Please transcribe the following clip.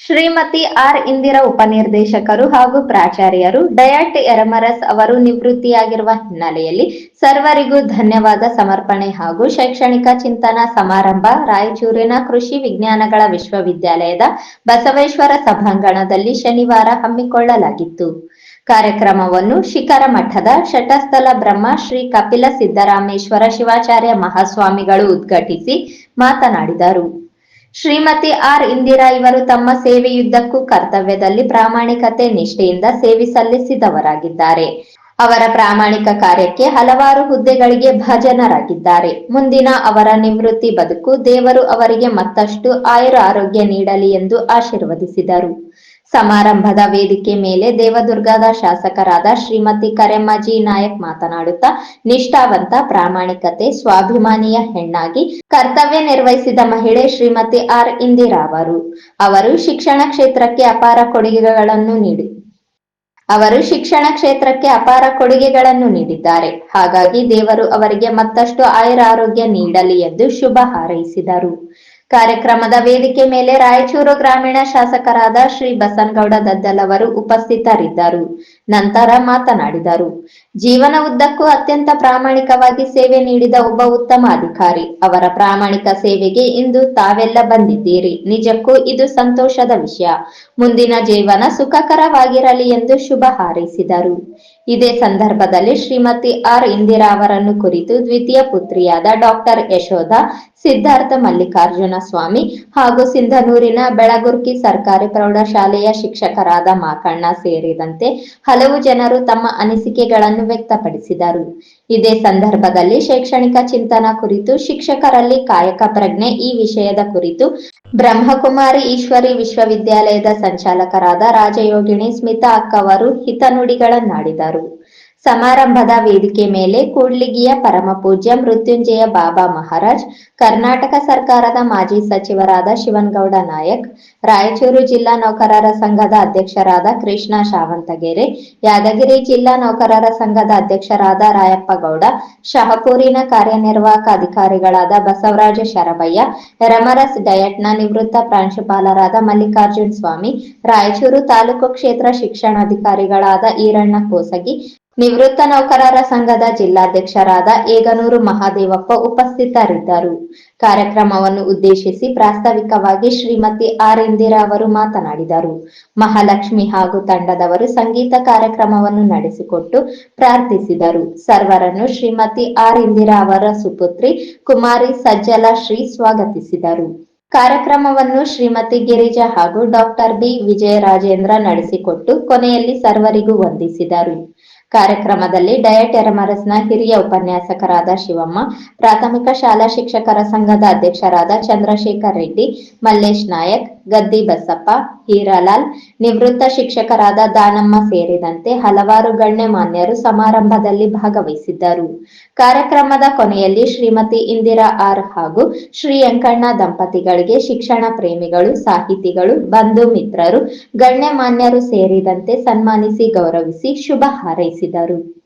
Shrimati R Indira ಉಪನಿರ್ದೇಶಕರು ಹಾಗೂ ಪ್ರಾಚಾರ್ಯರು ಡಯಾಟ್ ಎರಮರಸ್ ಅವರು ನಿವೃತ್ತಿಯಾಗಿರುವ ಹಿನ್ನೆಲೆಯಲ್ಲಿ ಸರ್ವರಿಗೂ ಧನ್ಯವಾದ ಸಮರ್ಪಣೆ ಹಾಗೂ ಶೈಕ್ಷಣಿಕ ಚಿಂತನಾ ಸಮಾರಂಭ ರಾಯಚೂರಿನ ಕೃಷಿ ವಿಜ್ಞಾನಗಳ ವಿಶ್ವವಿದ್ಯಾಲಯದ ಬಸವೇಶ್ವರ ಸಭಾಂಗಣದಲ್ಲಿ ಶನಿವಾರ ಹಮ್ಮಿಕೊಳ್ಳಲಾಗಿತ್ತು. ಕಾರ್ಯಕ್ರಮವನ್ನು ಶಿಖರ ಮಠದ ಶಟಸ್ಥಲ ಬ್ರಹ್ಮ ಶ್ರೀ ಕಪಿಲ ಸಿದ್ದರಾಮೇಶ್ವರ ಶಿವಾಚಾರ್ಯ ಮಹಾಸ್ವಾಮಿಗಳು ಉದ್ಘಾಟಿಸಿ ಮಾತನಾಡಿದರು. ಶ್ರೀಮತಿ ಆರ್ ಇಂದಿರಾ ಇವರು ತಮ್ಮ ಸೇವೆಯುದ್ದಕ್ಕೂ ಕರ್ತವ್ಯದಲ್ಲಿ ಪ್ರಾಮಾಣಿಕತೆ ನಿಷ್ಠೆಯಿಂದ ಸೇವೆ ಸಲ್ಲಿಸಿದವರಾಗಿದ್ದಾರೆ. ಅವರ ಪ್ರಾಮಾಣಿಕ ಕಾರ್ಯಕ್ಕೆ ಹಲವಾರು ಹುದ್ದೆಗಳಿಗೆ ಭಜನರಾಗಿದ್ದಾರೆ. ಮುಂದಿನ ಅವರ ನಿವೃತ್ತಿ ಬದುಕು ದೇವರು ಅವರಿಗೆ ಮತ್ತಷ್ಟು ಆಯುರ ಆರೋಗ್ಯ ನೀಡಲಿ ಎಂದು ಆಶೀರ್ವದಿಸಿದರು. ಸಮಾರಂಭದ ವೇದಿಕೆ ಮೇಲೆ ದೇವದುರ್ಗದ ಶಾಸಕರಾದ ಶ್ರೀಮತಿ ಕರೆಮ್ಮಾಜಿ ನಾಯಕ್ ಮಾತನಾಡುತ್ತಾ, ನಿಷ್ಠಾವಂತ, ಪ್ರಾಮಾಣಿಕತೆ, ಸ್ವಾಭಿಮಾನಿಯ ಹೆಣ್ಣಾಗಿ ಕರ್ತವ್ಯ ನಿರ್ವಹಿಸಿದ ಮಹಿಳೆ ಶ್ರೀಮತಿ ಆರ್ ಇಂದಿರಾ ಅವರು. ಅವರು ಶಿಕ್ಷಣ ಕ್ಷೇತ್ರಕ್ಕೆ ಅಪಾರ ಕೊಡುಗೆಗಳನ್ನು ನೀಡಿ, ಅವರು ಶಿಕ್ಷಣ ಕ್ಷೇತ್ರಕ್ಕೆ ಅಪಾರ ಕೊಡುಗೆಗಳನ್ನು ನೀಡಿದ್ದಾರೆ. ಹಾಗಾಗಿ ದೇವರು ಅವರಿಗೆ ಮತ್ತಷ್ಟು ಆಯುರಾರೋಗ್ಯ ನೀಡಲಿ ಎಂದು ಶುಭ ಹಾರೈಸಿದರು. ಕಾರ್ಯಕ್ರಮದ ವೇದಿಕೆ ಮೇಲೆ ರಾಯಚೂರು ಗ್ರಾಮೀಣ ಶಾಸಕರಾದ ಶ್ರೀ ಬಸನ್ಗೌಡ ದದ್ದಲ್ ಅವರು ಉಪಸ್ಥಿತರಿದ್ದರು. ನಂತರ ಮಾತನಾಡಿದರು. ಜೀವನ ಉದ್ದಕ್ಕೂ ಅತ್ಯಂತ ಪ್ರಾಮಾಣಿಕವಾಗಿ ಸೇವೆ ನೀಡಿದ ಒಬ್ಬ ಉತ್ತಮ ಅಧಿಕಾರಿ. ಅವರ ಪ್ರಾಮಾಣಿಕ ಸೇವೆಗೆ ಇಂದು ತಾವೆಲ್ಲ ಬಂದಿದ್ದೀರಿ. ನಿಜಕ್ಕೂ ಇದು ಸಂತೋಷದ ವಿಷಯ. ಮುಂದಿನ ಜೀವನ ಸುಖಕರವಾಗಿರಲಿ ಎಂದು ಶುಭ ಹಾರೈಸಿದರು. ಇದೇ ಸಂದರ್ಭದಲ್ಲಿ ಶ್ರೀಮತಿ ಆರ್ ಇಂದಿರಾ ಅವರನ್ನು ಕುರಿತು ದ್ವಿತೀಯ ಪುತ್ರಿಯಾದ ಡಾಕ್ಟರ್ ಯಶೋಧ ಸಿದ್ಧಾರ್ಥ ಮಲ್ಲಿಕಾರ್ಜುನ ಸ್ವಾಮಿ ಹಾಗೂ ಸಿಂಧನೂರಿನ ಬೆಳಗುರ್ಕಿ ಸರ್ಕಾರಿ ಪ್ರೌಢಶಾಲೆಯ ಶಿಕ್ಷಕರಾದ ಮಾಕಣ್ಣ ಸೇರಿದಂತೆ ಹಲವು ಜನರು ತಮ್ಮ ಅನಿಸಿಕೆಗಳನ್ನು ವ್ಯಕ್ತಪಡಿಸಿದರು. ಇದೇ ಸಂದರ್ಭದಲ್ಲಿ ಶೈಕ್ಷಣಿಕ ಚಿಂತನ ಕುರಿತು ಶಿಕ್ಷಕರಲ್ಲಿ ಕಾಯಕ ಪ್ರಜ್ಞೆ ಈ ವಿಷಯದ ಕುರಿತು ಬ್ರಹ್ಮಕುಮಾರಿ ಈಶ್ವರಿ ವಿಶ್ವವಿದ್ಯಾಲಯದ ಸಂಚಾಲಕರಾದ ರಾಜಯೋಗಿಣಿ ಸ್ಮಿತಾ ಅಕ್ಕವರು ಹಿತನುಡಿಗಳನ್ನಾಡಿದರು. ಸಮಾರಂಭದ ವೇದಿಕೆ ಮೇಲೆ ಕೂಡ್ಲಿಗಿಯ ಪರಮಪೂಜ್ಯ ಮೃತ್ಯುಂಜಯ ಬಾಬಾ ಮಹಾರಾಜ್, ಕರ್ನಾಟಕ ಸರ್ಕಾರದ ಮಾಜಿ ಸಚಿವರಾದ ಶಿವನ್ಗೌಡ ನಾಯಕ್, ರಾಯಚೂರು ಜಿಲ್ಲಾ ನೌಕರರ ಸಂಘದ ಅಧ್ಯಕ್ಷರಾದ ಕೃಷ್ಣ ಶಾವಂತಗೆರೆ, ಯಾದಗಿರಿ ಜಿಲ್ಲಾ ನೌಕರರ ಸಂಘದ ಅಧ್ಯಕ್ಷರಾದ ರಾಯಪ್ಪ ಗೌಡ, ಶಹಪೂರಿನ ಕಾರ್ಯನಿರ್ವಾಹಕ ಅಧಿಕಾರಿಗಳಾದ ಬಸವರಾಜ ಶರಬಯ್ಯ ಎರಮರಸ್ ಡಯಟ್ನ ನಿವೃತ್ತ ಪ್ರಾಂಶುಪಾಲರಾದ ಮಲ್ಲಿಕಾರ್ಜುನ್ ಸ್ವಾಮಿ, ರಾಯಚೂರು ತಾಲೂಕು ಕ್ಷೇತ್ರ ಶಿಕ್ಷಣಾಧಿಕಾರಿಗಳಾದ ಈರಣ್ಣ ಕೋಸಗಿ ನಿವೃತ್ತ ನೌಕರರ ಸಂಘದ ಜಿಲ್ಲಾಧ್ಯಕ್ಷರಾದ ಏಗನೂರು ಮಹಾದೇವಪ್ಪ ಉಪಸ್ಥಿತರಿದ್ದರು. ಕಾರ್ಯಕ್ರಮವನ್ನು ಉದ್ದೇಶಿಸಿ ಪ್ರಾಸ್ತಾವಿಕವಾಗಿ ಶ್ರೀಮತಿ ಆರ್ ಇಂದಿರಾ ಅವರು ಮಾತನಾಡಿದರು. ಮಹಾಲಕ್ಷ್ಮಿ ಹಾಗೂ ತಂಡದವರು ಸಂಗೀತ ಕಾರ್ಯಕ್ರಮವನ್ನು ನಡೆಸಿಕೊಟ್ಟು ಪ್ರಾರ್ಥಿಸಿದರು. ಸರ್ವರನ್ನು ಶ್ರೀಮತಿ ಆರ್ ಇಂದಿರಾ ಅವರ ಸುಪುತ್ರಿ ಕುಮಾರಿ ಸಜ್ಜಲ ಶ್ರೀ ಸ್ವಾಗತಿಸಿದರು. ಕಾರ್ಯಕ್ರಮವನ್ನು ಶ್ರೀಮತಿ ಗಿರಿಜಾ ಹಾಗೂ ಡಾಕ್ಟರ್ ಬಿ ವಿಜಯರಾಜೇಂದ್ರ ನಡೆಸಿಕೊಟ್ಟು ಕೊನೆಯಲ್ಲಿ ಸರ್ವರಿಗೂ ವಂದಿಸಿದರು. ಕಾರ್ಯಕ್ರಮದಲ್ಲಿ ಡಯಟ್ ಎರಮರಸ್ನ ಹಿರಿಯ ಉಪನ್ಯಾಸಕರಾದ ಶಿವಮ್ಮ, ಪ್ರಾಥಮಿಕ ಶಾಲಾ ಶಿಕ್ಷಕರ ಸಂಘದ ಅಧ್ಯಕ್ಷರಾದ ಚಂದ್ರಶೇಖರ್ ರೆಡ್ಡಿ, ಮಲ್ಲೇಶ್ ನಾಯಕ್ ಗದ್ದಿ ಬಸಪ್ಪ, ಹೀರಾಲಾಲ್, ನಿವೃತ್ತ ಶಿಕ್ಷಕರಾದ ದಾನಮ್ಮ ಸೇರಿದಂತೆ ಹಲವಾರು ಗಣ್ಯಮಾನ್ಯರು ಸಮಾರಂಭದಲ್ಲಿ ಭಾಗವಹಿಸಿದ್ದರು. ಕಾರ್ಯಕ್ರಮದ ಕೊನೆಯಲ್ಲಿ ಶ್ರೀಮತಿ ಇಂದಿರಾ ಆರ್ ಹಾಗೂ ಶ್ರೀ ವೆಂಕಣ್ಣ ದಂಪತಿಗಳಿಗೆ ಶಿಕ್ಷಣ ಪ್ರೇಮಿಗಳು, ಸಾಹಿತಿಗಳು, ಬಂಧು ಮಿತ್ರರು ಗಣ್ಯಮಾನ್ಯರು ಸೇರಿದಂತೆ ಸನ್ಮಾನಿಸಿ ಗೌರವಿಸಿ ಶುಭ ಹಾರೈಸಿದರು.